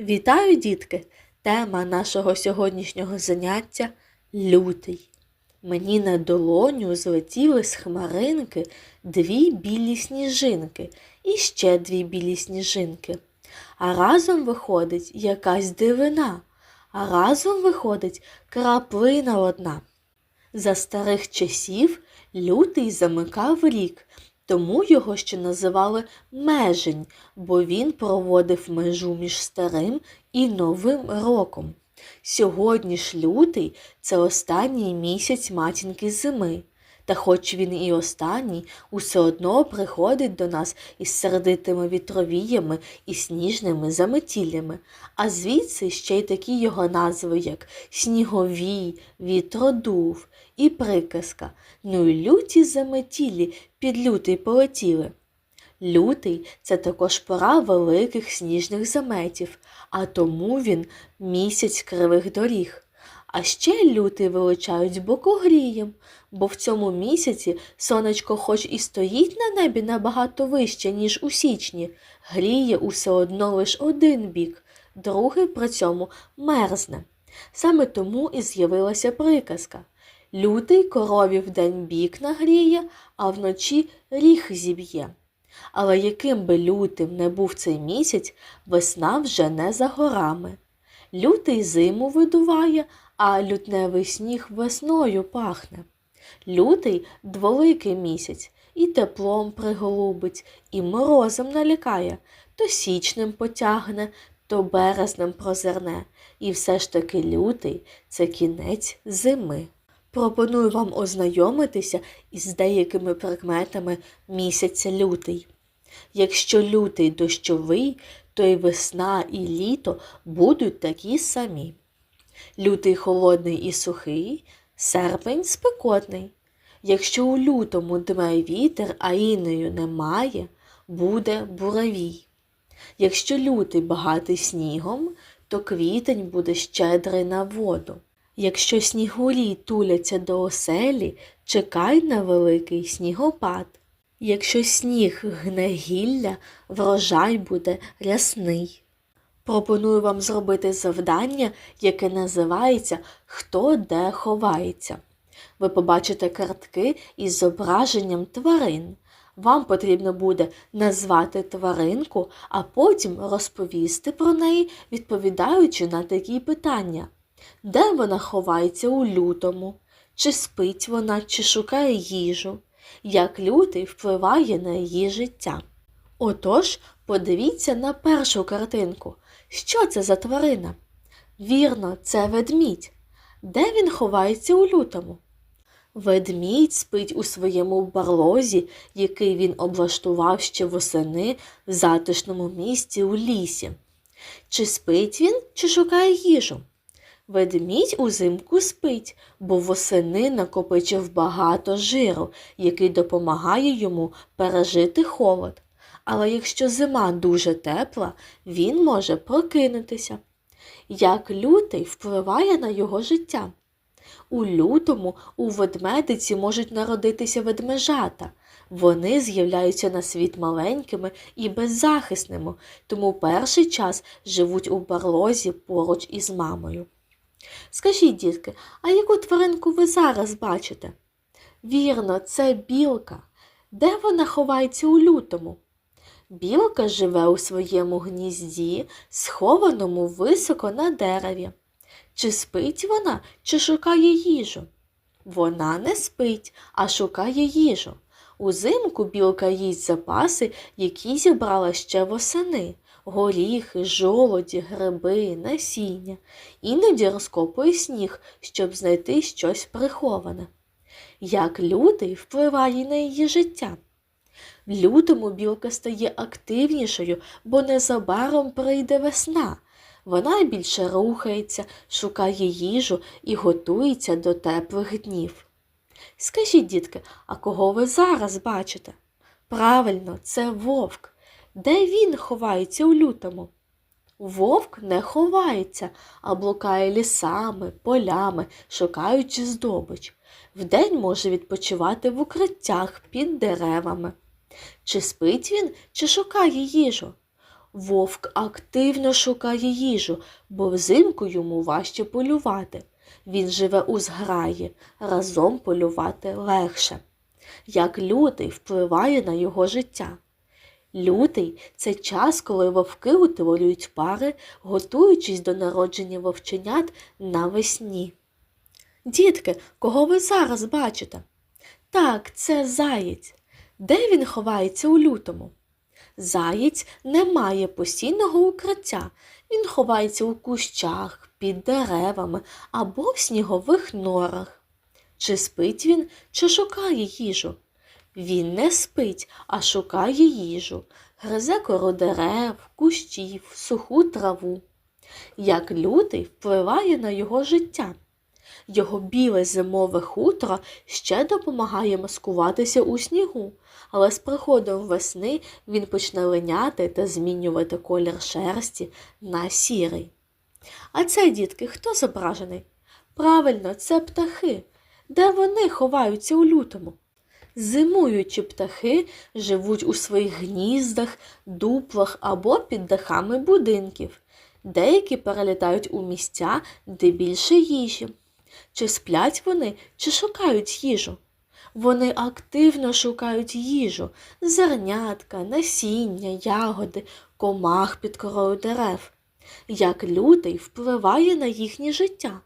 Вітаю, дітки! Тема нашого сьогоднішнього заняття лютий. Мені на долоню злетіли з хмаринки дві білі сніжинки і ще дві білі сніжинки. А разом виходить якась дивина, а разом виходить краплина одна. За старих часів лютий замикав рік, тому його ще називали межень, бо він проводив межу між старим і новим роком. Сьогодні ж лютий це останній місяць матінки зими. Та хоч він і останній, усе одно приходить до нас із сердитими вітровіями і сніжними заметіллями, а звідси ще й такі його назви, як сніговій, вітродув і приказка. Ну й люті заметілі під лютий полетіли. Лютий це також пора великих сніжних заметів, а тому він місяць кривих доріг. А ще лютий величають бокогрієм, бо в цьому місяці сонечко хоч і стоїть на небі набагато вище, ніж у січні, гріє усе одно лиш один бік, другий при цьому мерзне. Саме тому і з'явилася приказка. Лютий корові вдень бік нагріє, а вночі ріг зіб'є. Але яким би лютим не був цей місяць, весна вже не за горами. Лютий зиму видуває, а лютневий сніг весною пахне. Лютий дволикий місяць і теплом приголубить, і морозом налякає, то січнем потягне, то березнем прозерне. І все ж таки лютий це кінець зими. Пропоную вам ознайомитися із деякими прикметами місяця лютий. Якщо лютий дощовий, то й весна і літо будуть такі самі. Лютий холодний і сухий, серпень спекотний. Якщо у лютому дме вітер, а інею немає, буде буравій. Якщо лютий багатий снігом, то квітень буде щедрий на воду. Якщо снігурі туляться до оселі, чекай на великий снігопад. Якщо сніг гне гілля, врожай буде рясний. Пропоную вам зробити завдання, яке називається Хто де ховається. Ви побачите картки із зображенням тварин. Вам потрібно буде назвати тваринку, а потім розповісти про неї, відповідаючи на такі питання. Де вона ховається у лютому? Чи спить вона, чи шукає їжу? Як лютий впливає на її життя? Отож, подивіться на першу картинку. Що це за тварина? Вірно, це ведмідь. Де він ховається у лютому? Ведмідь спить у своєму барлозі, який він облаштував ще восени в затишному місці у лісі. Чи спить він, чи шукає їжу? Ведмідь узимку спить, бо восени накопичив багато жиру, який допомагає йому пережити холод. Але якщо зима дуже тепла, він може прокинутися. Як лютий впливає на його життя? У лютому у ведмедиці можуть народитися ведмежата. Вони з'являються на світ маленькими і беззахисними, тому перший час живуть у барлозі поруч із мамою. Скажіть, дітки, а яку тваринку ви зараз бачите? Вірно, це білка. Де вона ховається у лютому? Білка живе у своєму гнізді, схованому високо на дереві. Чи спить вона, чи шукає їжу? Вона не спить, а шукає їжу. Узимку білка їсть запаси, які зібрала ще восени горіхи, жолоді, гриби, насіння. Іноді розкопує сніг, щоб знайти щось приховане. Як лютий впливає на її життя? В лютому білка стає активнішою, бо незабаром прийде весна. Вона більше рухається, шукає їжу і готується до теплих днів. Скажіть, дітки, а кого ви зараз бачите? Правильно, це вовк. Де він ховається у лютому? Вовк не ховається, а блукає лісами, полями, шукаючи здобич. Вдень може відпочивати в укриттях під деревами. Чи спить він, чи шукає їжу? Вовк активно шукає їжу, бо взимку йому важче полювати. Він живе у зграї, разом полювати легше. Як лютий впливає на його життя. Лютий це час, коли вовки утворюють пари, готуючись до народження вовченят навесні. Дітки, кого ви зараз бачите? Так, це заєць. Де він ховається у лютому? Заєць не має постійного укриття. Він ховається у кущах, під деревами або в снігових норах. Чи спить він, чи шукає їжу? Він не спить, а шукає їжу, гризе кору дерев, кущів, суху траву. Як лютий впливає на його життя. Його біле зимове хутро ще допомагає маскуватися у снігу, але з приходом весни він почне линяти та змінювати колір шерсті на сірий. А це, дітки, хто зображений? Правильно, це птахи. Де вони ховаються у лютому? Зимуючі птахи живуть у своїх гніздах, дуплах або під дахами будинків. Деякі перелітають у місця, де більше їжі. Чи сплять вони, чи шукають їжу? Вони активно шукають їжу, зернятка, насіння, ягоди, комах під корою дерев. Як лютий впливає на їхнє життя.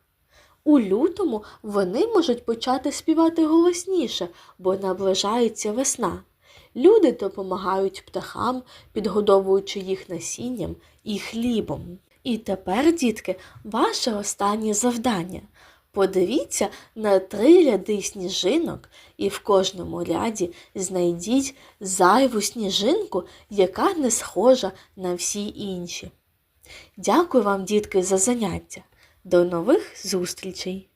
У лютому вони можуть почати співати голосніше, бо наближається весна. Люди допомагають птахам, підгодовуючи їх насінням і хлібом. І тепер, дітки, ваше останнє завдання. Подивіться на три ряди сніжинок і в кожному ряді знайдіть зайву сніжинку, яка не схожа на всі інші. Дякую вам, дітки, за заняття. До нових зустрічей!